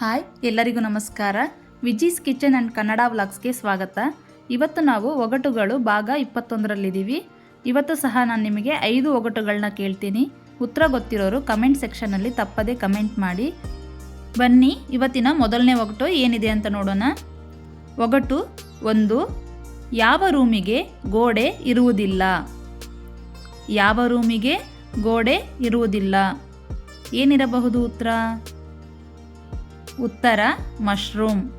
Hi, ಎಲ್ಲರಿಗೂ ನಮಸ್ಕಾರ. Viji's kitchen and Kannada ವ್ಲಾಗ್ಸ್ಗೆ ಸ್ವಾಗತ. ಇವತ್ತು ನಾವು ಒಗಟುಗಳು ಭಾಗ ಇಪ್ಪತ್ತೊಂದರಲ್ಲಿದ್ದೀವಿ. ಇವತ್ತು ಸಹ ನಾನು ನಿಮಗೆ ಐದು ಒಗಟುಗಳನ್ನ ಕೇಳ್ತೀನಿ. ಉತ್ತರ ಗೊತ್ತಿರೋರು ಕಮೆಂಟ್ ಸೆಕ್ಷನಲ್ಲಿ ತಪ್ಪದೇ ಕಮೆಂಟ್ ಮಾಡಿ. ಬನ್ನಿ, ಇವತ್ತಿನ ಮೊದಲನೇ ಒಗಟು ಏನಿದೆ ಅಂತ ನೋಡೋಣ. ಒಗಟು ಒಂದು, ಯಾವ ರೂಮಿಗೆ ಗೋಡೆ ಇರುವುದಿಲ್ಲ. ಯಾವ ರೂಮಿಗೆ ಗೋಡೆ ಇರುವುದಿಲ್ಲ. ಏನಿರಬಹುದು ಉತ್ತರ ಉತ್ತರ ಮಶ್ರೂಮ್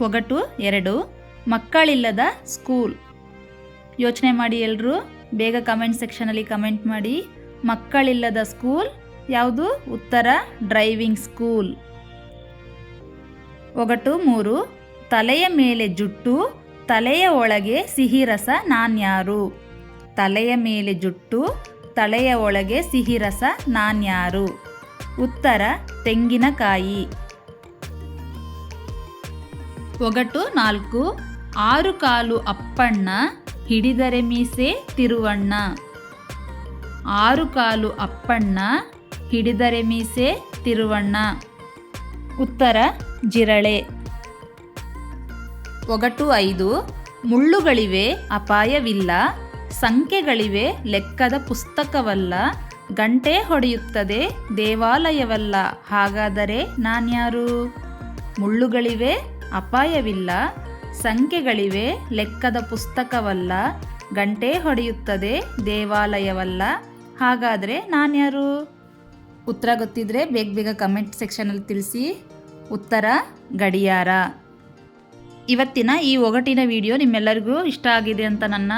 ಒಗಟು, ಎರಡು. ಮಕ್ಕಳಿಲ್ಲದ ಸ್ಕೂಲ್ ಯೋಚನೆ ಮಾಡಿ ಎಲ್ಲರೂ ಬೇಗ ಕಮೆಂಟ್ ಸೆಕ್ಷನಲ್ಲಿ ಕಮೆಂಟ್ ಮಾಡಿ. ಮಕ್ಕಳಿಲ್ಲದ ಸ್ಕೂಲ್ ಯಾವುದು? ಉತ್ತರ ಡ್ರೈವಿಂಗ್ ಸ್ಕೂಲ್ ಒಗಟು, ಮೂರು. ತಲೆಯ ಮೇಲೆ ಜುಟ್ಟು, ತಲೆಯ ಒಳಗೆ ಸಿಹಿ ರಸ ನಾನ್ಯಾರು. ತಲೆಯ ಮೇಲೆ ಜುಟ್ಟು, ತಲೆಯ ಒಳಗೆ ಸಿಹಿ ರಸ ನಾನ್ಯಾರು. ಉತ್ತರ, ತೆಂಗಿನಕಾಯಿ. ಒಗಟು ನಾಲ್ಕು, ಆರು ಕಾಲು ಅಪ್ಪಣ್ಣ, ಹಿಡಿದರೆ ಮೀಸೆ ತಿರುವಣ್ಣ. ಆರು ಕಾಲು ಅಪ್ಪಣ್ಣ, ಹಿಡಿದರೆ ಮೀಸೆ ತಿರುವಣ್ಣ. ಉತ್ತರ, ಜಿರಳೆ. ಒಗಟು ಐದು, ಮುಳ್ಳುಗಳಿವೆ, ಅಪಾಯವಿಲ್ಲ, ಸಂಖ್ಯೆಗಳಿವೆ, ಲೆಕ್ಕದ ಪುಸ್ತಕವಲ್ಲ. ಗಂಟೆ ಹೊಡೆಯುತ್ತದೆ, ದೇವಾಲಯವಲ್ಲ. ಹಾಗಾದರೆ ನಾನ್ಯಾರು? ಮುಳ್ಳುಗಳಿವೆ, ಅಪಾಯವಿಲ್ಲ. ಸಂಖ್ಯೆಗಳಿವೆ, ಲೆಕ್ಕದ ಪುಸ್ತಕವಲ್ಲ. ಗಂಟೆ ಹೊಡೆಯುತ್ತದೆ, ದೇವಾಲಯವಲ್ಲ. ಹಾಗಾದರೆ ನಾನ್ಯಾರು? ಉತ್ತರ ಗೊತ್ತಿದ್ರೆ ಬೇಗ ಬೇಗ ಕಮೆಂಟ್ ಸೆಕ್ಷನಲ್ಲಿ ತಿಳಿಸಿ. ಉತ್ತರ, ಗಡಿಯಾರ. ಇವತ್ತಿನ ಈ ಒಗಟಿನ ವಿಡಿಯೋ ನಿಮ್ಮೆಲ್ಲರಿಗೂ ಇಷ್ಟ ಆಗಿದೆ ಅಂತ ನನ್ನ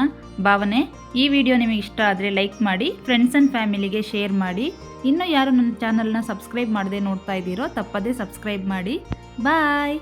ಭಾವನೆ. ಈ ವಿಡಿಯೋ ನಿಮಗೆ ಇಷ್ಟ ಆದರೆ ಲೈಕ್ ಮಾಡಿ ಫ್ರೆಂಡ್ಸ್ ಆ್ಯಂಡ್ ಫ್ಯಾಮಿಲಿಗೆ ಶೇರ್ ಮಾಡಿ. ಇನ್ನೂ ಯಾರು ನನ್ನ ಚಾನಲ್ನ ಸಬ್ಸ್ಕ್ರೈಬ್ ಮಾಡದೆ ನೋಡ್ತಾ ಇದ್ದೀರೋ ತಪ್ಪದೇ ಸಬ್ಸ್ಕ್ರೈಬ್ ಮಾಡಿ. ಬಾಯ್